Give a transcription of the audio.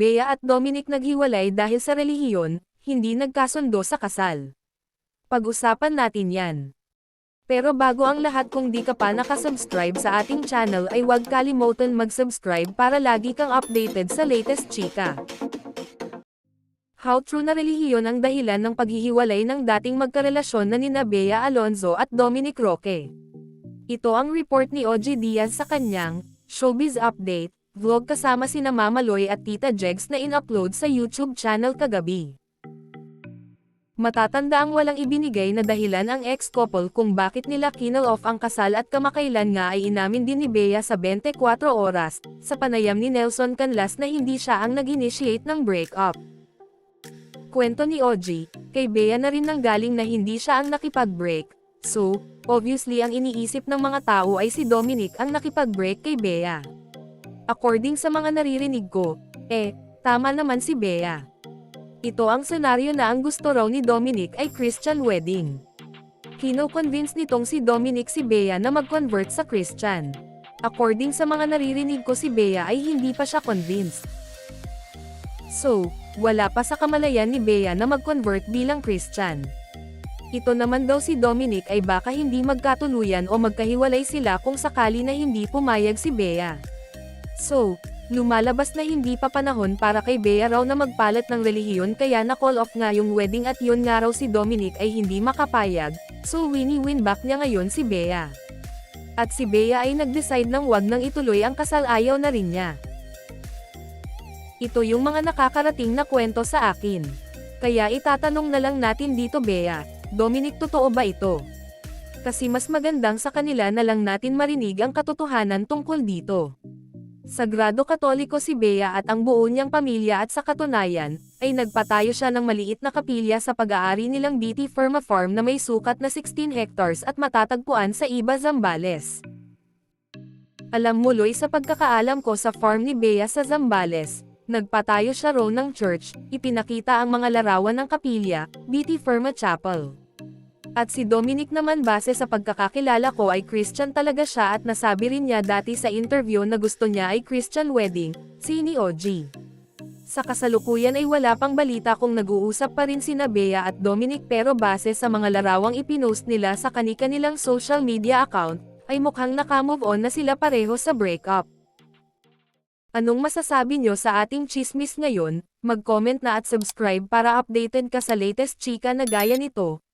Bea at Dominic naghiwalay dahil sa relihiyon, hindi nagkasundo sa kasal. Pag-usapan natin yan. Pero bago ang lahat kung di ka pa nakasubscribe sa ating channel ay huwag kalimutan mag-subscribe para lagi kang updated sa latest chika. How true na relihiyon ang dahilan ng paghihiwalay ng dating magkarelasyon na nina Bea Alonzo at Dominic Roque. Ito ang report ni OG Diaz sa kanyang Showbiz Update vlog kasama sina Mama Loy at Tita Jegs na in-upload sa YouTube channel kagabi. Matatanda ang walang ibinigay na dahilan ang ex-couple kung bakit nila kinal off ang kasal at kamakailan nga ay inamin din ni Bea sa 24 oras, sa panayam ni Nelson Canlas na hindi siya ang nag-initiate ng breakup. Kwento ni OG, kay Bea na rin nanggaling na hindi siya ang nakipag-break. So, obviously ang iniisip ng mga tao ay si Dominic ang nakipag-break kay Bea. According sa mga naririnig ko, eh, tama naman si Bea. Ito ang senaryo na ang gusto raw ni Dominic ay Christian wedding. Kino-convince nitong si Dominic si Bea na mag-convert sa Christian. According sa mga naririnig ko si Bea ay hindi pa siya convinced. So, wala pa sa kamalayan ni Bea na mag-convert bilang Christian. Ito naman daw si Dominic ay baka hindi magkatuluyan o magkahiwalay sila kung sakali na hindi pumayag si Bea. So, lumalabas na hindi pa panahon para kay Bea raw na magpalat ng relihiyon kaya na-call off nga yung wedding at yun nga raw si Dominic ay hindi makapayag, so wini-win back niya ngayon si Bea. At si Bea ay nag-decide ng wag nang ituloy ang kasal ayaw na rin niya. Ito yung mga nakakarating na kwento sa akin. Kaya itatanong na lang natin dito Bea, Dominic totoo ba ito? Kasi mas magandang sa kanila na lang natin marinig ang katotohanan tungkol dito. Sagrado Katoliko si Bea at ang buo niyang pamilya at sa katunayan, ay nagpatayo siya ng maliit na kapilya sa pag-aari nilang BT Firma Farm na may sukat na 16 hectares at matatagpuan sa Iba, Zambales. Alam mo Loy sa pagkakaalam ko sa farm ni Bea sa Zambales, nagpatayo siya roon ng church, ipinakita ang mga larawan ng kapilya, BT Firma Chapel. At si Dominic naman base sa pagkakakilala ko ay Christian talaga siya at nasabi rin niya dati sa interview na gusto niya ay Christian wedding, si ni OG. Sa kasalukuyan ay wala pang balita kung nag-uusap pa rin sina Bea at Dominic pero base sa mga larawang ipinost nila sa kani-kanilang social media account, ay mukhang nakamove on na sila pareho sa breakup. Anong masasabi nyo sa ating chismis ngayon? Mag-comment na at subscribe para updated ka sa latest chika na gaya nito.